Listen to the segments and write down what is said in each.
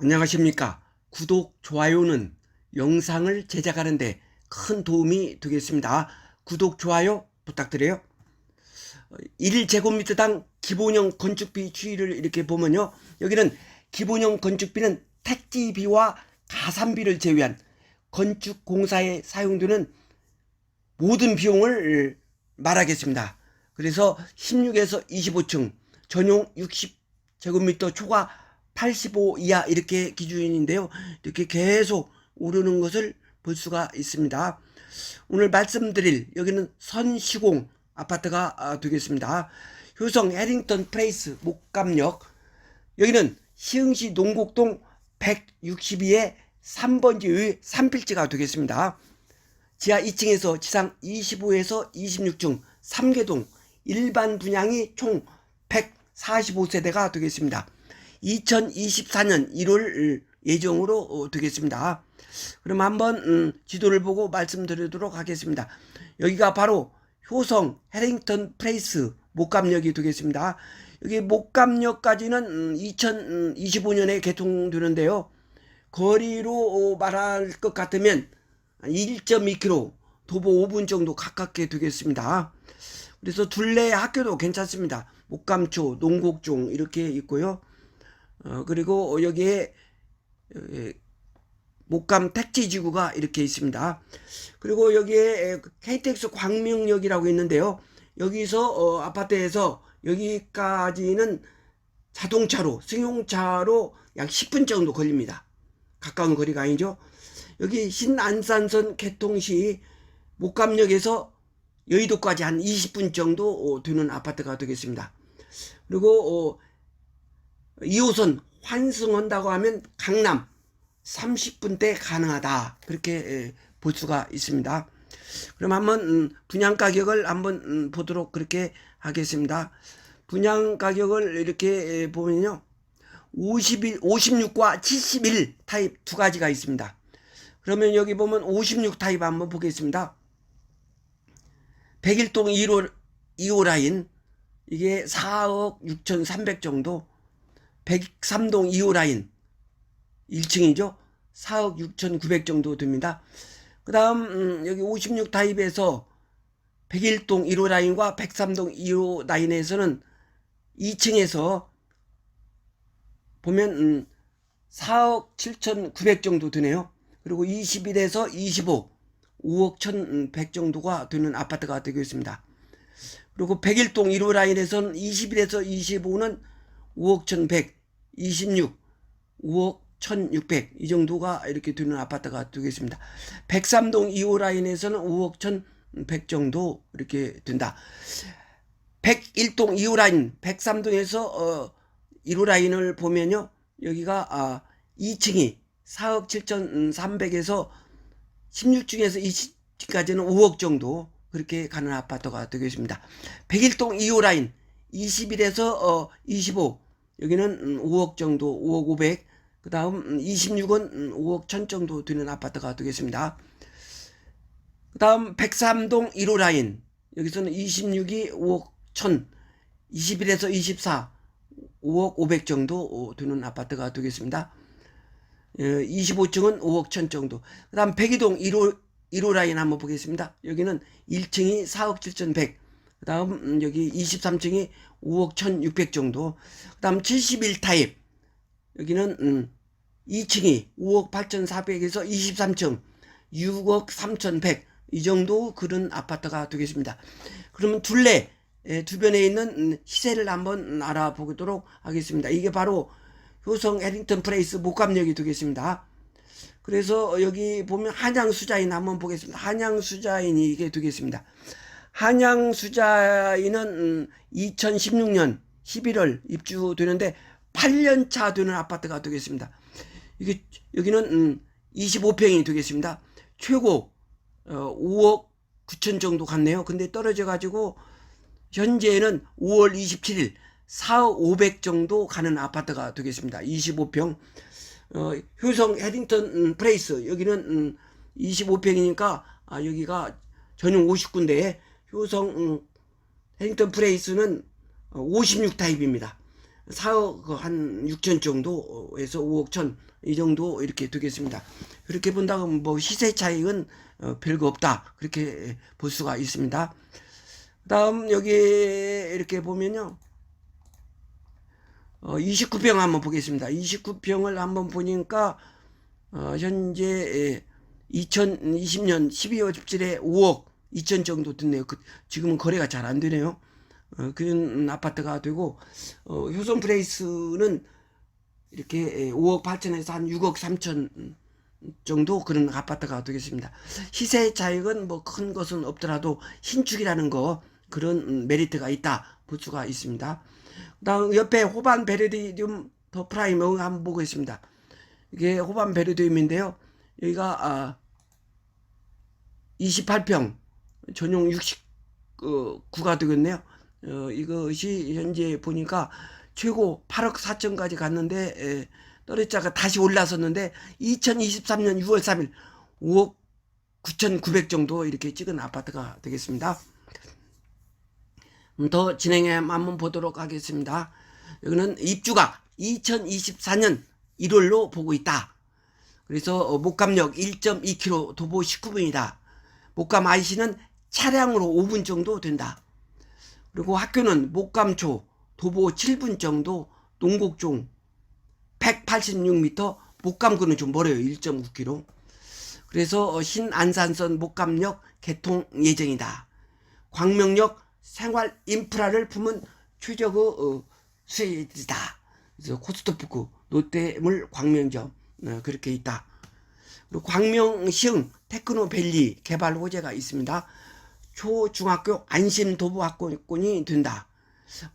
안녕하십니까. 구독, 좋아요는 영상을 제작하는데 큰 도움이 되겠습니다. 구독, 좋아요 부탁드려요. 1제곱미터당 기본형 건축비 추이를 이렇게 보면요. 여기는 기본형 건축비는 택지비와 가산비를 제외한 건축 공사에 사용되는 모든 비용을 말하겠습니다. 그래서 16에서 25층 전용 60제곱미터 초과 85 이하 이렇게 기준인데요. 이렇게 계속 오르는 것을 볼 수가 있습니다. 오늘 말씀드릴 여기는 선시공 아파트가 아, 되겠습니다. 효성 해링턴 플레이스 목감역 여기는 시흥시 농곡동 162의 3번지의 3필지가 되겠습니다. 지하 2층에서 지상 25에서 26층 3개동 일반 분양이 총 145세대가 되겠습니다. 2024년 1월 예정으로 어, 되겠습니다. 그럼 한번 음, 지도를 보고 말씀드리도록 하겠습니다. 여기가 바로 효성 해링턴 플레이스 목감역이 되겠습니다. 여기 목감역까지는 음, 2025년에 개통되는데요. 거리로 어, 말할 것 같으면 1.2km 도보 5분 정도 가깝게 되겠습니다. 그래서 둘레 학교도 괜찮습니다. 목감초, 농곡중 이렇게 있고요. 어, 그리고 여기에 에, 목감 택지지구가 이렇게 있습니다. 그리고 여기에 에, KTX 광명역이라고 있는데요. 여기서 어, 아파트에서 여기까지는 자동차로 승용차로 약 10분 정도 걸립니다. 가까운 거리가 아니죠. 여기 신안산선 개통 시 목감역에서 여의도까지 한 20분 정도 어, 되는 아파트가 되겠습니다. 그리고 어, 2호선 환승한다고 하면 강남 30분대 가능하다 그렇게 에, 볼 수가 있습니다. 그럼 한번 음, 분양 가격을 한번 음, 보도록 그렇게 하겠습니다. 분양 가격을 이렇게 에, 보면요. 51, 56과 71 타입 두 가지가 있습니다. 그러면 여기 보면 56 타입 한번 보겠습니다. 101동 1호, 2호 라인 이게 4억 6,300 정도 103동 2호 라인 1층이죠. 4억 6,900 정도 됩니다. 그 다음 음, 여기 56 타입에서 101동 1호 라인과 103동 2호 라인에서는 2층에서 보면 음, 4억 7,900 정도 되네요. 그리고 21에서 25, 5억 1,100 정도가 되는 아파트가 되겠습니다. 그리고 101동 1호 라인에서는 21에서 25는 5억 1,100, 26, 5억 1,600 이 정도가 이렇게 되는 아파트가 되겠습니다. 103동 2호 라인에서는 5억 1,100 정도 이렇게 된다. 101동 2호 라인, 103동에서 어 1호 라인을 보면요. 여기가 아 2층이 4억 7,300에서 16층에서 20층까지는 5억 정도 그렇게 가는 아파트가 되겠습니다. 101동 2호 라인 21에서 어 25 여기는 5억 정도 5억 500 그 다음 26은 5억 1000 정도 되는 아파트가 되겠습니다. 그 다음 103동 1호 라인 여기서는 26이 5억 1000 21에서 24 5억 500 정도 되는 아파트가 되겠습니다. 25층은 5억 1000 정도. 그 다음 102동 1호, 1호 라인 한번 보겠습니다. 여기는 1층이 4억 7100. 그 다음 여기 23층이 5억 1600 정도. 그 다음 71 타입. 여기는 음, 2층이 5억 8400에서 23층 6억 3100. 이 정도 그런 아파트가 되겠습니다. 그러면 둘레 예, 주변에 있는 시세를 한번 알아보도록 하겠습니다. 이게 바로 효성 해링턴 플레이스 목감역이 되겠습니다. 그래서 여기 보면 한양 수자인 한번 보겠습니다. 한양 수자인이 이게 되겠습니다. 한양 수자인은 2016년 11월 입주되는데 8년 차 되는 아파트가 되겠습니다. 이게 여기는 25평이 되겠습니다. 최고 5억 9천 정도 갔네요. 근데 떨어져 가지고 현재는 5월 27일 4억 500 정도 가는 아파트가 되겠습니다. 25평. 어, 효성 헤딩턴 음, 플레이스 여기는 음, 25평이니까 아, 여기가 전용 59인데 효성 음, 헤딩턴 플레이스는 56 타입입니다. 4억 한 6천 정도에서 5억 천 이 정도 이렇게 되겠습니다. 그렇게 본다면 뭐 시세 차익은 어, 별거 없다 그렇게 볼 수가 있습니다. 다음 여기 이렇게 보면요. 어, 29평 한번 보겠습니다. 29평을 한번 보니까 어, 현재 2020년 12월 17일에 5억 2천 정도 됐네요. 그, 지금은 거래가 잘 안 되네요. 어, 그런 아파트가 되고 어, 효성 프레이스는 이렇게 5억 8천에서 한 6억 3천 정도 그런 아파트가 되겠습니다. 시세 차익은 뭐 큰 것은 없더라도 신축이라는 거 그런 메리트가 있다 볼 수가 있습니다. 그다음 옆에 호반 베르디움 더 프라임 여기 한번 보고 있습니다. 이게 호반 베르디움인데요. 여기가 아 28평 전용 69가 되겠네요. 어, 이것이 현재 보니까 최고 8억 4천까지 갔는데 에, 떨어졌다가 다시 올라섰는데 2023년 6월 3일 5억 9,900 정도 이렇게 찍은 아파트가 되겠습니다. 음, 더 진행해 한번 보도록 하겠습니다. 여기는 입주가 2024년 1월로 보고 있다. 그래서 어, 목감역 1.2km 도보 19분이다. 목감 IC는 차량으로 5분 정도 된다. 그리고 학교는 목감초 도보 7분 정도 농곡종 186m 목감구는 좀 멀어요. 1.9km. 그래서 어, 신안산선 목감역 개통 예정이다. 광명역 생활 인프라를 품은 최적의 어, 수혜이다. 그래서 코스트푸크 롯데물 광명점 어, 그렇게 있다. 그리고 광명시흥 테크노밸리 개발 호재가 있습니다. 초중학교 안심 도보학군이 된다.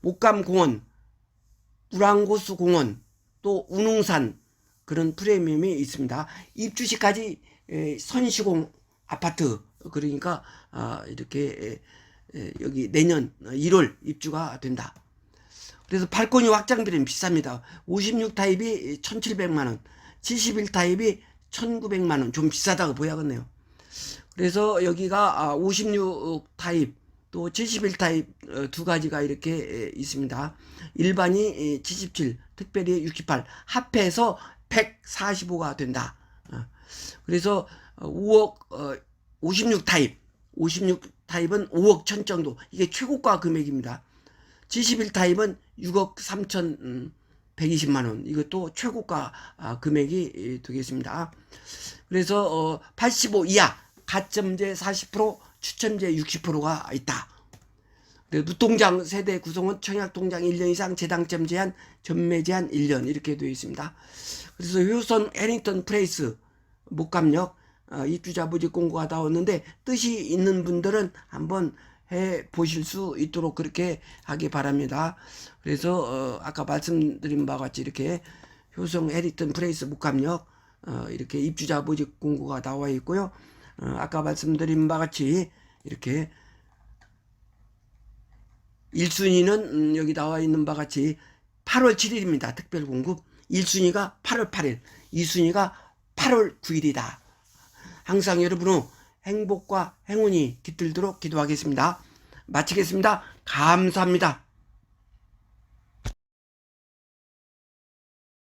목감공원, 우랑고수 공원, 또 운웅산 그런 프리미엄이 있습니다. 입주시까지 에, 선시공 아파트 그러니까 아, 이렇게 여기 내년 1월 입주가 된다. 그래서 발코니 확장비는 비쌉니다. 56 타입이 1,700만 원, 71 타입이 1,900만 원. 좀 비싸다고 보야겠네요. 그래서 여기가 56 타입 또 71 타입 어, 두 가지가 이렇게 있습니다. 일반이 77, 특별히 68, 합해서 145가 된다. 어, 그래서 5억 56 타입, 56 타입은 5억 천 정도. 이게 최고가 금액입니다. 71 타입은 6억 3천 120만 원. 이것도 최고가 아, 금액이 되겠습니다. 그래서 85 이하 가점제 40%, 추첨제 60%가 있다. 누통장 세대 구성은 청약통장 1년 이상 재당점 제한, 전매 제한 1년 이렇게 되어 있습니다. 그래서 효선 해링턴 프레이스 목감역 어, 입주자 모집 공고가 나왔는데 뜻이 있는 분들은 한번 해 보실 수 있도록 그렇게 하기 바랍니다. 그래서 어, 아까 말씀드린 바와 같이 이렇게 효성 해리턴 프레이스 목감역 어, 이렇게 입주자 모집 공고가 나와 있고요. 어, 아까 말씀드린 바와 같이 이렇게 1순위는 음, 여기 나와 있는 바와 같이 8월 7일입니다. 특별 공급. 1순위가 8월 8일, 2순위가 8월 9일이다. 항상 여러분의 행복과 행운이 깃들도록 기도하겠습니다. 마치겠습니다. 감사합니다.